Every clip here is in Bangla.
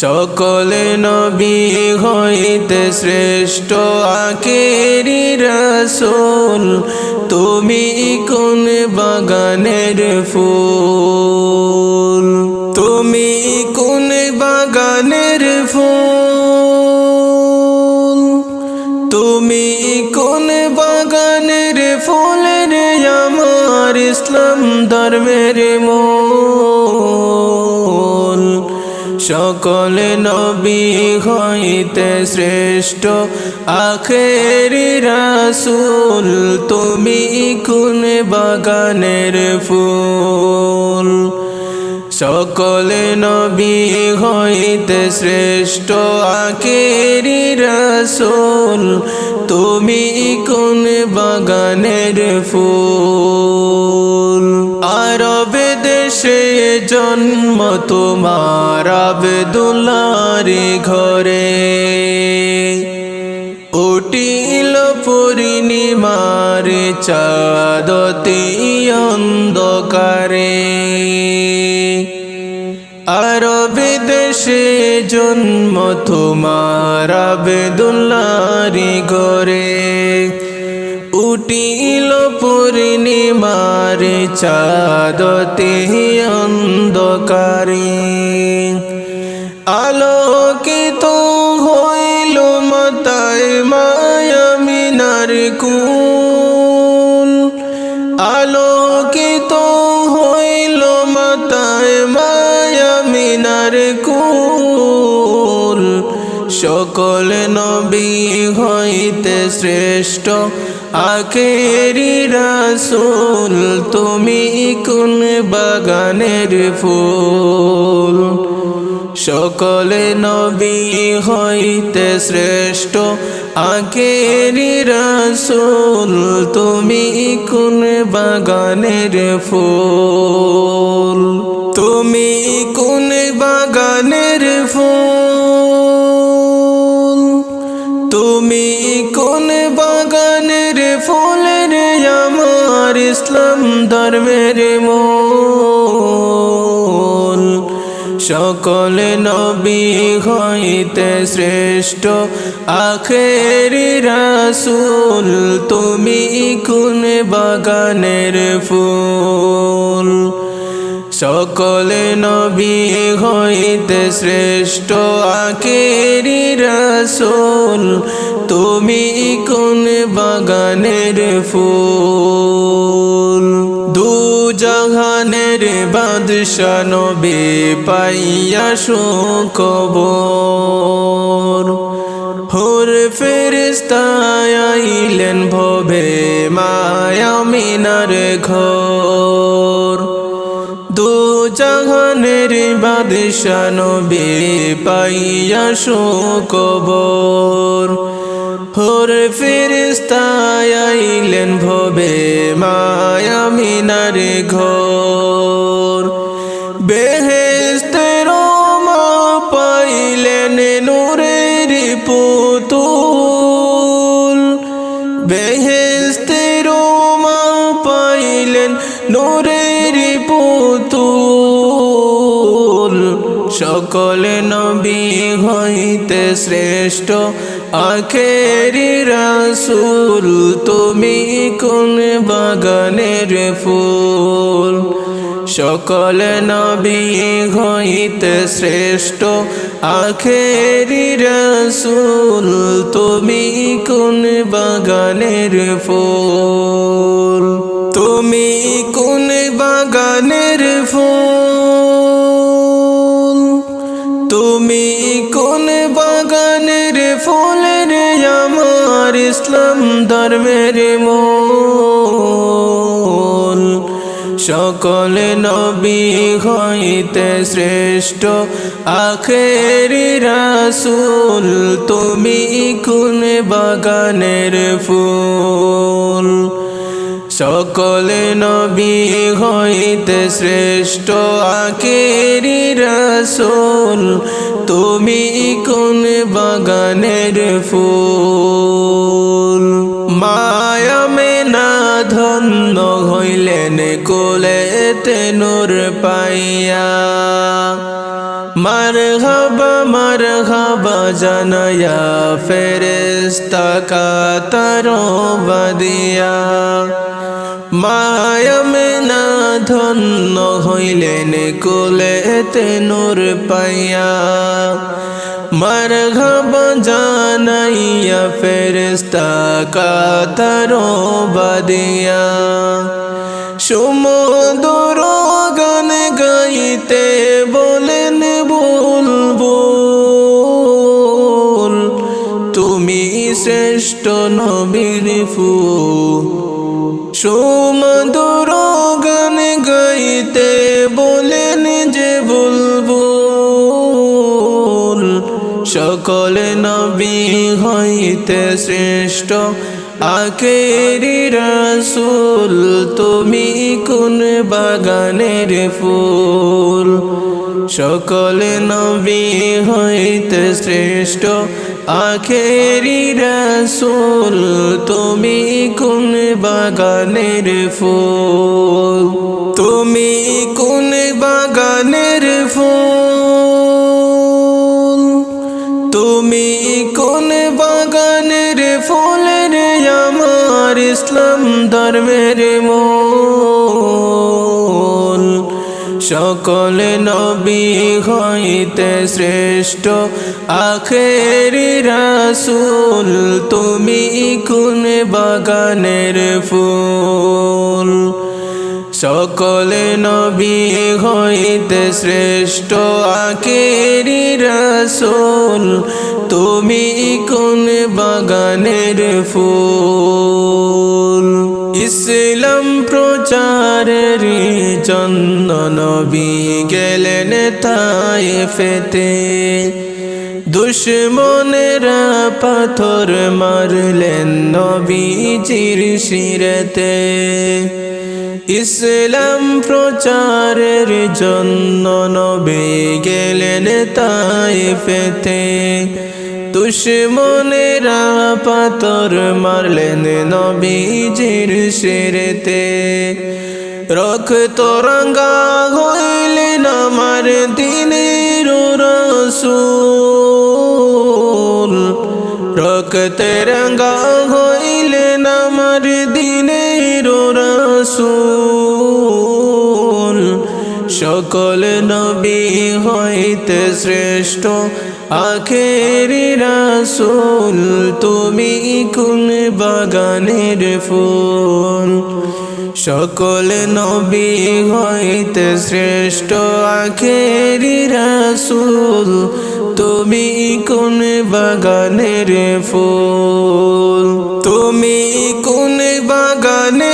সকলে নবী হইতে শ্রেষ্ঠ আকেরি রসুল। তুমি কোন বাগানের ফুল? তুমি কোন বাগানের ফুল? তুমি কোন বাগানের ফুলের? আমার ইসলাম ধর্মের সকলে নবী হইতে শ্রেষ্ঠ। আখেরি রাসূল, তুমি কোন বাগানের ফুল? সকলে নবী হইতে শ্রেষ্ঠ। আকেরি রসুল, তুমি কোন বাগানের ফুল? আরব দেশে জন্ম তোমার আবদুল্লার ঘরে। উঠিল পূর্ণিমার চাঁদতি অন্ধকারে। আরব দেশে জন্ম তোমার আবদুল্লারি গরে উঠিল পূর্ণিমার চাঁদতে অন্ধকারে। আলোকিত হইল মাতায় মায়ামিনার কুল। আলোকিত হইল মাতায় মায়ামিনার কুল। সকল নবী হইতে শ্রেষ্ঠ আখেরি রাসূল, তুমি কোন বাগানের ফুল? সকলে নবী হইতে শ্রেষ্ঠ। আকেরি রসুল, তুমি কোন বাগানের ফুল? তুমি কোন বাগানের ফুল? ধর্মের মূল সকলে নবী হইতে শ্রেষ্ঠ, আখেরি রাসূল, তুমি কোন বাগানের ফুল? সকলে নবী হইতে শ্রেষ্ঠ আকেরি রসুল, তুমি কোন বাগানের ফুল? জাহানের বাদশা নবী পাইয়া সুকবর। হুর ফেরিস্তায় আইলেন ভবে মায়ামিনার ঘর। দু জাহানের বাদশা নবী পাইয়া শোকবর হোর ফিরিস্তায় আইলেন ভবে মায়ামিনার ঘর। বেহেস্তের মা পাইলেন নূরের পুতুল। বেহেস্তের মা পাইলেন নূরের পুতুল। সকলে নবী হইতে শ্রেষ্ঠ আখেরি রাসূল, তুমি কোন বাগানের ফুল? সকল নবী হইতে শ্রেষ্ঠ আখেরি রসুল, তুমি কোন বাগানের ফুল? তুমি কোন বাগানের ফুল? ইসলাম ধর্মের মূল সকলে নবী হইতে শ্রেষ্ঠ, আখেরি রাসুল, তুমি কোন বাগানের ফুল? সকলে নবী হইতে শ্রেষ্ঠ আকেরি রাসুল, তুমি কোন বাগানের ফুল? মায়ামে না ধন্য হইলেন কোলেতে নূর পাইয়া। মার হাবা মার হাবা জানায়া ফেরেস্তা কাতার বাদিয়া মায়ামে না ধন্য হইলেন কোলেতে নূর পাইয়া। মার জানাইয়া ফেরেস্তা কাতার বাদিয়া সমুদর গান গাইতে বলেন বুলবুল তুমি শ্রেষ্ঠ নবীর ফুল সমুদর গান গাইতে সকল নবী হইতে শ্রেষ্ঠ। আখেরি রাসুল, তুমি কোন বাগানের ফুল? সকল নবী হইতে শ্রেষ্ঠ। আখেরি রাসুল, তুমি কোন বাগানের ফুল? তুমি কোন বাগানের ফুল? ধর্মের মূল। সকল নবী হইতে শ্রেষ্ঠ, আখেরি রাসুল, তুমি কোন বাগানের ফুল? সকলে নবী হইতে শ্রেষ্ঠ আকেরি রাসুল, তুমি কোন বাগানের ফুল? ইসলাম প্রচারের জন্য নবী গেলেন তাই ফেতে দুশ্মনেরা পাথর মারলেন নবীজির শিরতে। ইসলাম প্রচারের জন্য নবে গেলেন তাই ফেতে দুশ্মনেরা পাথর মারলেন নবীজির শিরতে। রক্ত রঙ্গা হইলেন আমার দিনের রসুল। রক্তে রঙ্গা হইলেন আমার দিনের রসুল। সকল নবী হইতে শ্রেষ্ঠ আখেরি রাসুল, তুমি কোন বাগানের ফুল? সকল নবী হইতে শ্রেষ্ঠ আখেরি রাসুল, তুমি কোন বাগানের ফুল? তুমি কোন বাগানের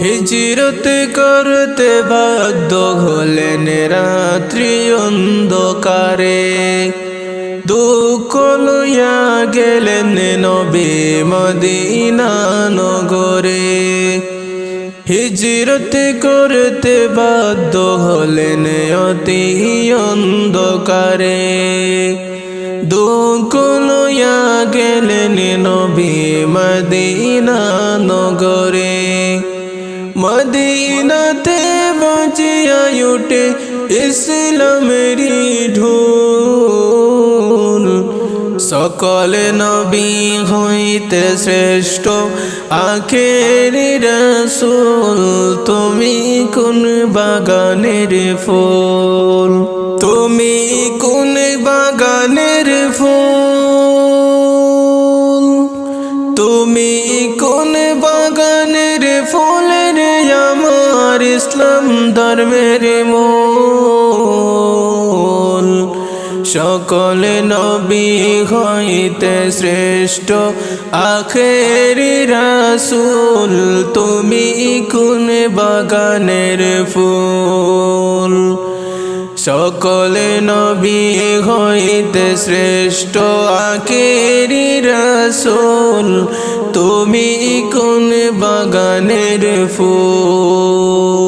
হিজরত করতে বাধ্য হলেন রাত্রি অন্ধকারে। দুঃখ লইয়া গেলেন নবী মদিনা নগরে। হিজরত করতে বাধ্য হলেন অতি অন্ধকারে। দুঃখ লইয়া গেলেন নবী মদিনা নগরে। মদিনাতে বাঁচিয়া উঠে ইসলামেরই ঢোল সকল নবী হইতে শ্রেষ্ঠ আখের রসুল তুমি কোন বাগানের ফুল তুমি ধর্মের মূল সকল নবী হইতে শ্রেষ্ঠ, আখেরি রাসুল, তুমি কোন বাগানের ফুল? সকলে নবী হইতে শ্রেষ্ঠ আকেরি রসুল, তুমি কোন বাগানের ফুল?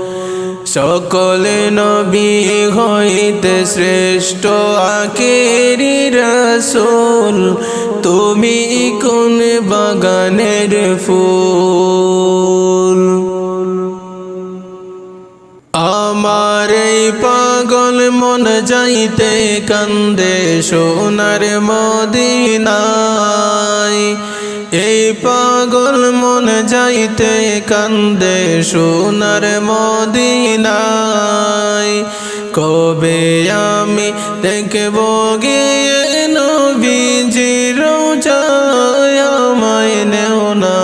সকলে নবী হইতে শ্রেষ্ঠ আকেরি রসুল। তুমি কোন বাগানের ফুল? আমার এই পাগল মন যাইতে কান্দে সোনার মদিনায়। এই পাগল মন যাইতে কান্দে সোনার মদিনায় কবে আমি দেখব গিয়ে নবীজি রোজায় আমায় নেও না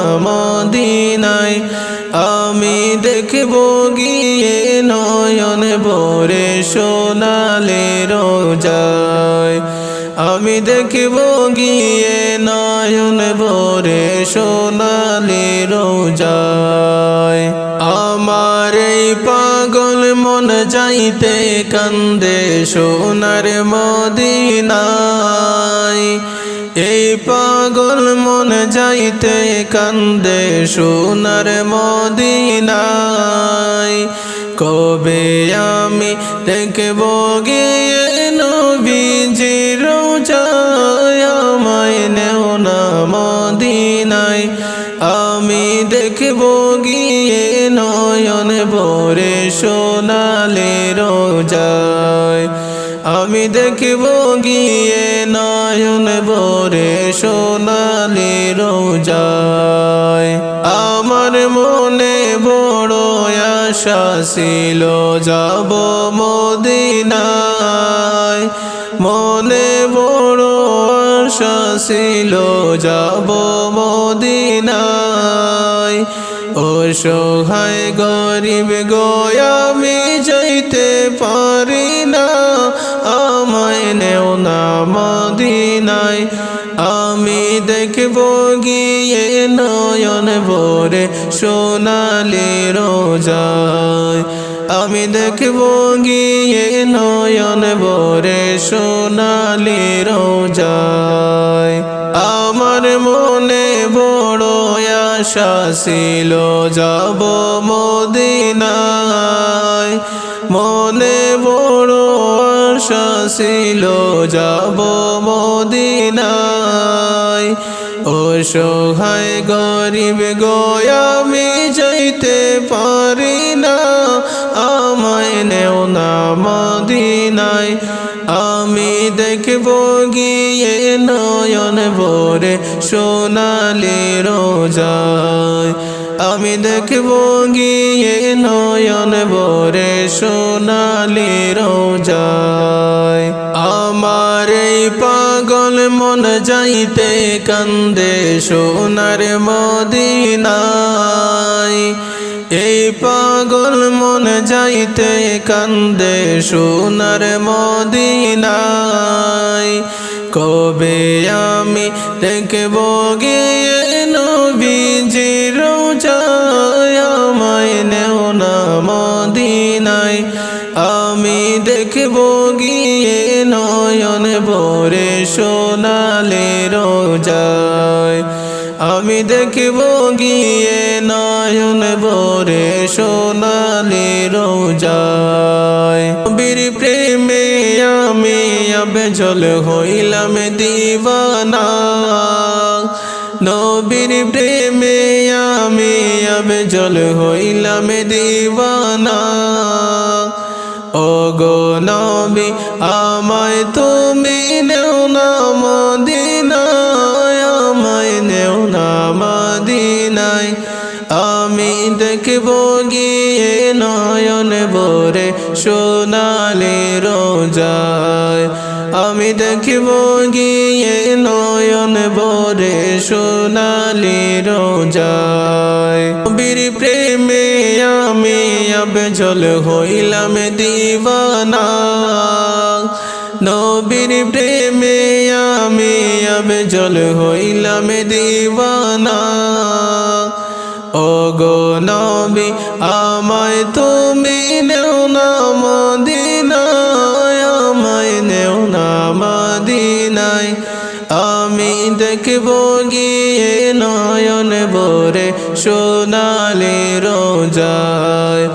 আমি দেখব গিয়ে নয়ন ভরে সোনালে রোজায়। আমি দেখব গিয়ে নয়ন ভরে সোনালে রোজায়। যাইতে কান্দে সোনার মদিনায়। এই পাগল মন যাইতে কান্দে সোনার মদিনায়। কবে আমি দেখব গিয়ে রোজায়? আমায় নেও না আমি দেখব গিয়ে নয়ন ভরে দেখব গিয়ে নয়ন ভরে সোনালি রোজায়। আমার মনে বড় আশা ছিল যাব মদিনায়। মনে বড় আশা ছিল যাব মদিনায়। ও সহায় গরিব গয়ামি যাইতে পারি না। আমায় নেও না মদিনায়। আমি দেখব গিয়ে নয়ন ভরে সোনালি রোজায়। আমি দেখব গিয়ে নয়ন ভরে সোনালি রোজায়। আমার মনে বড় আশা ছিল যাব মদিনায়। মনে বড় আশা ছিল যাব মদিনায়। ও সহায় গরিব গয়ামি যাইতে পারি না। আমায় নেও না মদিনায়। আমি দেখব গিয়ে নয়ন ভরে সোনালি রোজায়। আমি দেখব গিয়ে নয়ন ভরে সোনালি রোজায়। আমার এই পাগল মন যাইতে কান্দে সোনার মদিনায়। এই পাগল মন যাইতে কান্দে সোনার মদিনায়। কবে আমি দেখব গিয়ে নবীজি রোজায়? আমায় না আমি দেখব গিয়ে নয়ন ভরে রোজ আমি দেখব গিয়ে নয়ন বরে সোনালি রোজায়। বীর প্রেমে আমি জল হইলাম দিবানা। নবীর প্রেমে আমি আবে জল হইলাম দিবানা। ও গো নবী, আমায় তুমি নয়ন বরে সোনালি রোজায়। আমি দেখব গিয়ে নয়ন বরে সোনালি রোজায়। বীর প্রেমে আমি আবে জল হইলাম দিবানা। নবীর প্রেমে আমি আবে জল হইলাম দিবানা। ও গো নবী, আমায় তুমি নেও না মদিনায়, আমায় নেও না মদিনায়। আমি দেখব গিয়ে নয়ন বরে সোনালি রোজায়।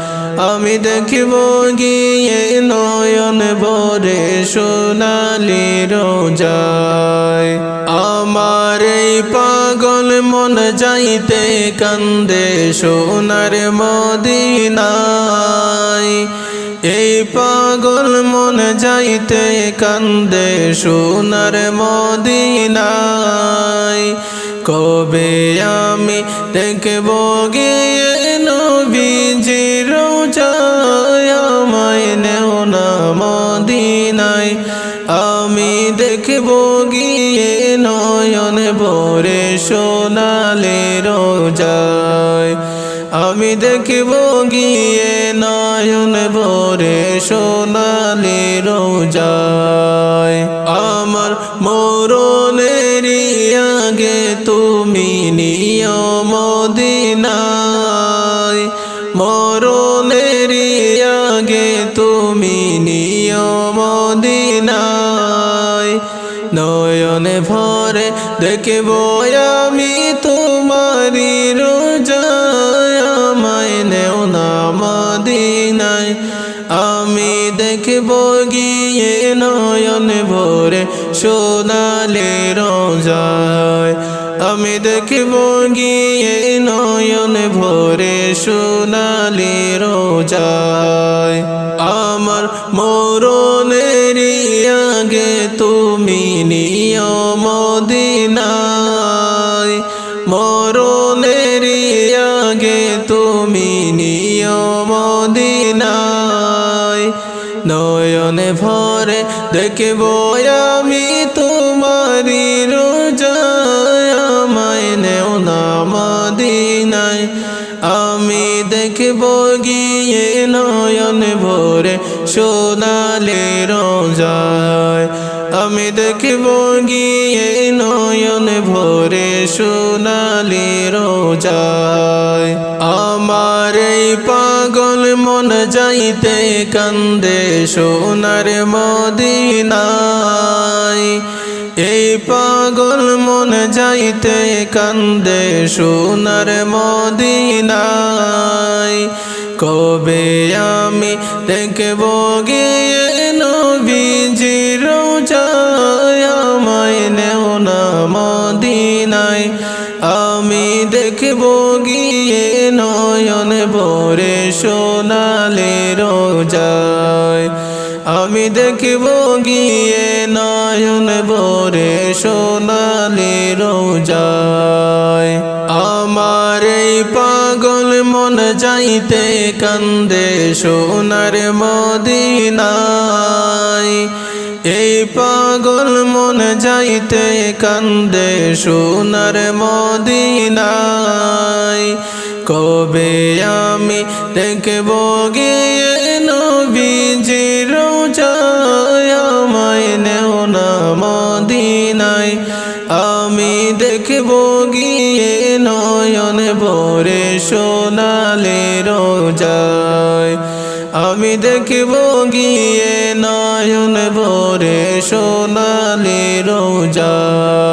আমি দেখব গিয়ে নয়ন বরে সোনালি রোজায়। পাগল মন যাইতে কান্দে সোনার মদিনায়। এই পাগল মন যাইতে কান্দে সোনার মদিনায়। কবে আমি দেখব গিয়ে নয়ন ভরে সোনালে রোজায়। আমি দেখব গিয়ে নয়ন ভরে সোনালে রোজায়। আমার মরণের আগে তুমি নিয়ম দেখব আমি তোমারি রোজায়, আমায় নেও না মদিনায়। আমি দেখব গিয়ে নয়ন ভরে সোনালে রোজায়। আমি দেখব গিয়ে নয়ন ভোরে সোনালি রোজায়। আমার মরণেরই আগে তুমি নিয়ম দেখব আমি তোমারি রোজায় নেও না মদিনায়। আমি দেখব গিয়ে নয়ন ভোরে সোনালে রোজায়। আমি দেখব গিয়ে নয়ন ভোরে সোনালি রোজায়। আমার এই পাগল মন যাইতে কান্দে, সোনার মদিনায় পাগল মন যাইতে কান্দে সোনার মদিনায়। কবে আমি দেখব গিয়ে নবীজি রোজায়? আমায় নেও না আমি দেখব গিয়ে নয়ন ভরে সোনালে আমি দেখব গিয়ে নয়ন ভরে সোনালি রোজায়। আমার এই পাগল মন যাইতে কান্দে সোনার মদিনায়। এই পাগল মন যাইতে কান্দে সোনার মদিনায়। কবে আমি দেখব গিয়ে নবীজি সোনালে রোজায়। আমি দেখব গিয়ে নয়ন ভরে সোনালে রোজায়।